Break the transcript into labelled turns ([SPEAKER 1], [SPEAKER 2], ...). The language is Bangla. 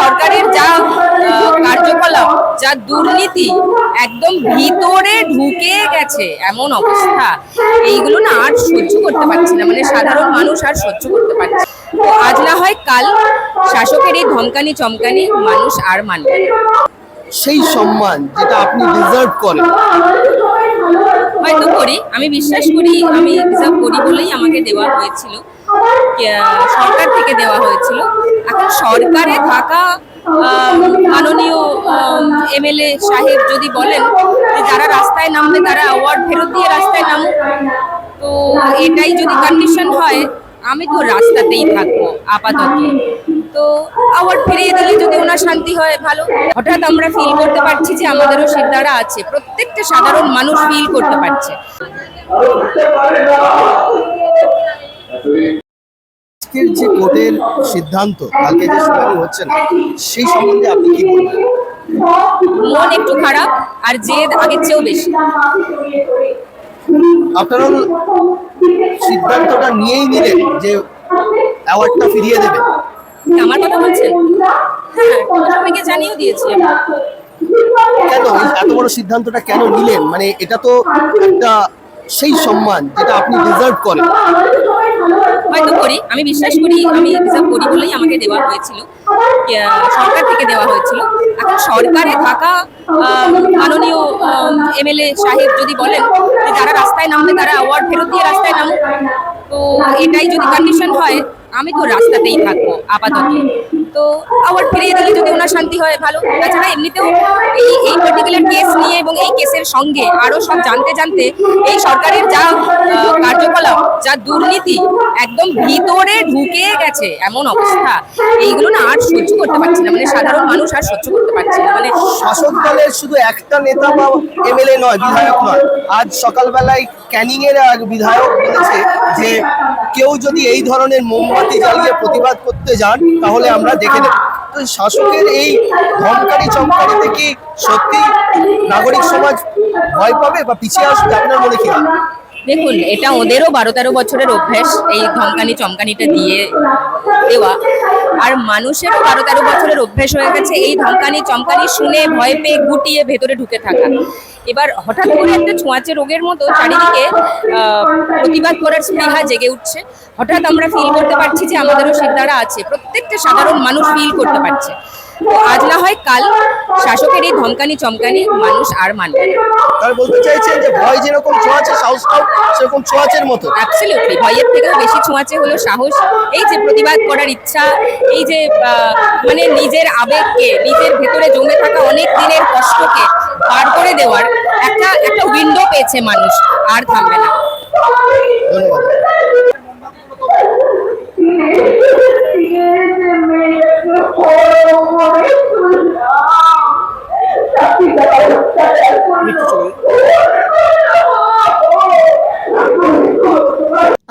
[SPEAKER 1] সরকারের যা কার্যকলাপ যা দুর্নীতি একদম ভিতরে ঢুকে গেছে এমন অবস্থা এইগুলো না আর সহ্য করতে পারছি না। মানে সাধারণ মানুষ আর সহ্য করতে পারছে আজ না হয় কাল শাসকের এই ধমকানি চমকানি মানুষ আর মানবে।
[SPEAKER 2] সেই সম্মান যেটা আপনি ডিজার্ভ করেন।
[SPEAKER 1] হয়তো করি আমি বিশ্বাস করি আমি রিজার্ভ করি বলেই আমাকে দেওয়া হয়েছিল। সরকার থেকে দেওয়া হয়েছিল। এখন সরকারে থাকা মাননীয় এমএলএ সাহেব যদি বলেন যে যারা রাস্তায় নামবে তারা অ্যাওয়ার্ড ফেরত দিয়ে রাস্তায় নামুক, তো এটাই যদি কন্ডিশন হয়, আমি তো রাস্তাতেই থাকব, আপাতত। তো অ্যাওয়ার্ড ফিরিয়ে দিলে যদি ওনার শান্তি হয়, ভালো। হঠাৎ আমরা ফিল করতে পারছি যে আমাদেরও সিদ্ধারা আছে। প্রত্যেকটা সাধারণ মানুষ ফিল করতে পারছে।
[SPEAKER 2] আজকের যে কোর্টের সিদ্ধান্ত কালকে যে শুনানি হচ্ছে না সেই সম্বন্ধে আপনি কি বলবেন?
[SPEAKER 1] মন একটু খারাপ আর জেদ আগের চেয়েও বেশি।
[SPEAKER 2] আপনারা সিদ্ধান্তটা নিয়েই নিলেন যে অ্যাওয়ার্ডটা ফিরিয়ে দেবেন?
[SPEAKER 1] আমার কথা বলছেন? হ্যাঁ সবাইকে জানিয়েও দিয়েছি।
[SPEAKER 2] কেন? এত বড় সিদ্ধান্তটা কেন নিলেন? মানে এটা তো একটা সেই সম্মান যেটা আপনি ডিজার্ভ করেন।
[SPEAKER 1] হয়তো করি। আমি বিশ্বাস করি, আমি এক্সাম করি বলেই আমাকে দেওয়া হয়েছিল। সরকার থেকে দেওয়া হয়েছিল। এখন সরকারে থাকা মাননীয় এমএলএ সাহেব যদি বলেন যে যারা রাস্তায় নামবে, তারা অ্যাওয়ার্ড ফেরত দিয়ে রাস্তায় নামুক। তো এটাই যদি কন্ডিশন হয় আমি তো রাস্তাতেই থাকব, আপাতত। তো আবার ফিরিয়ে দিলে যদি ওনার শান্তি হয়, ভালো। তাছাড়া এমনিতেও এই এই পার্টিকুলার কেস নিয়ে এবং এই কেসের সঙ্গে আরও সব জানতে জানতে এই সরকারের যা কার্যকলাপ, যা দুর্নীতি একদম ভিতরে ঢুকে গেছে এমন অবস্থা। এইগুলো না আর সহ্য করতে পারছি না। মানে সাধারণ মানুষ আর সহ্য করতে পারছে না। মানে
[SPEAKER 2] শাসক দলের শুধু একটা নেতা বা এমএলএ নয়, বিধায়ক নয়। আজ সকালবেলায় ক্যানিং এর বিধায়ক বলেছে যে কেউ যদি এই ধরনের মোমবাতি জ্বালিয়ে প্রতিবাদ করতে যান, তাহলে আমরা দেখে নেব। শাসকের এই ধমকারি চমকারিতে কি সত্যি নাগরিক সমাজ ভয় পাবে বা পিছিয়ে আসবে? আপনার মনে কি
[SPEAKER 1] দেখুন, এটা ওদেরও বারো তেরো বছরের অভ্যেস, এই ধমকানি চমকানিটা দিয়ে দেওয়া। আর মানুষেরও বারো তেরো বছরের অভ্যেস হয়ে গেছে এই ধমকানি চমকানি শুনে ভয় পেয়ে গুটিয়ে ভেতরে ঢুকে থাকা। এবার হঠাৎ করে একটা ছোঁয়াচে রোগের মতো চারিদিকে প্রতিবাদ করার স্পৃহা জেগে উঠছে। হঠাৎ আমরা ফিল করতে পারছি যে আমাদেরও সিদ্ধারা আছে। প্রত্যেকটা সাধারণ মানুষ ফিল করতে পারছে। আজ না হয় কাল শাসকের এই ধমকানি চমকানি মানুষ আর মানবে না।
[SPEAKER 2] তার বলতে চাইছেন যে ভয় যেরকম ছোঁয়াচে সাহসটাও সেরকম ছোঁয়াচের মতো।
[SPEAKER 1] অ্যাবসলিউটলি ভয়ের থেকেও বেশি ছোঁয়াচে হলো সাহস। এই যে প্রতিবাদ করার ইচ্ছা এই যে মানে নিজের আবেগকে নিজের ভেতরে জমে থাকা অনেক দিনের কষ্টকে পার করে দেওয়ার একটা একটা উইন্ডো পেয়েছে মানুষ আর থাকবে না।